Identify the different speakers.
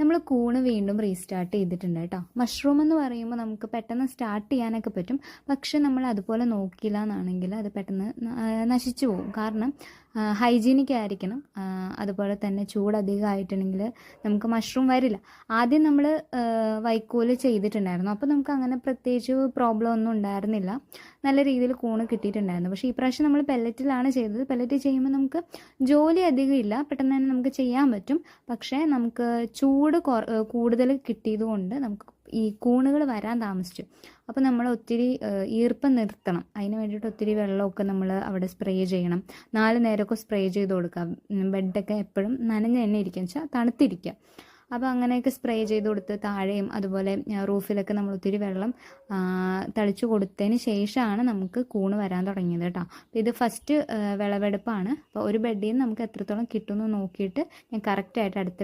Speaker 1: നമ്മൾ കൂണ് വീണ്ടും റീസ്റ്റാർട്ട് ചെയ്തിട്ടുണ്ട് കേട്ടോ. മഷ്റൂം എന്ന് പറയുമ്പോൾ നമുക്ക് പെട്ടെന്ന് സ്റ്റാർട്ട് ചെയ്യാനൊക്കെ പറ്റും. പക്ഷെ നമ്മൾ അതുപോലെ നോക്കിയില്ല എന്നാണെങ്കിൽ അത് പെട്ടെന്ന് നശിച്ചു പോകും. കാരണം ഹൈജീനിക് ആയിരിക്കണം അതുപോലെ തന്നെ ചൂട് അധികമായിട്ടുണ്ടെങ്കിൽ നമുക്ക് മഷ്റൂം വരില്ല. ആദ്യം നമ്മൾ വൈക്കോൽ ചെയ്തിട്ടുണ്ടായിരുന്നു. അപ്പോൾ നമുക്ക് അങ്ങനെ പ്രത്യേകിച്ച് പ്രോബ്ലം ഒന്നും ഉണ്ടായിരുന്നില്ല. നല്ല രീതിയിൽ കൂണ് കിട്ടിയിട്ടുണ്ടായിരുന്നു. പക്ഷേ ഈ പ്രാവശ്യം നമ്മൾ പെല്ലറ്റിലാണ് ചെയ്തത്. പെല്ലറ്റ് ചെയ്യുമ്പോൾ നമുക്ക് ജോലി അധികം ഇല്ല. പെട്ടെന്ന് തന്നെ നമുക്ക് ചെയ്യാൻ പറ്റും. പക്ഷേ നമുക്ക് ചൂട് കൂടുതൽ കിട്ടിയതുകൊണ്ട് നമുക്ക് ഈ കൂണുകൾ വരാൻ താമസിച്ചു. അപ്പോൾ നമ്മൾ ഒത്തിരി ഈർപ്പം നിർത്തണം. അതിന് വേണ്ടിയിട്ട് ഒത്തിരി വെള്ളമൊക്കെ നമ്മൾ അവിടെ സ്പ്രേ ചെയ്യണം. നാല് നേരമൊക്കെ സ്പ്രേ ചെയ്ത് കൊടുക്കാം. ബെഡൊക്കെ എപ്പോഴും നനഞ്ഞ് തന്നെ ഇരിക്കുക. വെച്ചാൽ തണുത്തിരിക്കുക. അപ്പോൾ അങ്ങനെയൊക്കെ സ്പ്രേ ചെയ്ത് കൊടുത്ത് താഴെയും അതുപോലെ റൂഫിലൊക്കെ നമ്മൾ ഒത്തിരി വെള്ളം തളിച്ചു കൊടുത്തതിന് ശേഷമാണ് നമുക്ക് കൂണ് വരാൻ തുടങ്ങിയത് കേട്ടോ. അപ്പോൾ ഇത് ഫസ്റ്റ് വിളവെടുപ്പാണ്. അപ്പോൾ ഒരു ബെഡിൽ നിന്ന് നമുക്ക് എത്രത്തോളം കിട്ടുമെന്ന് നോക്കിയിട്ട് ഞാൻ കറക്റ്റായിട്ട് അടുത്ത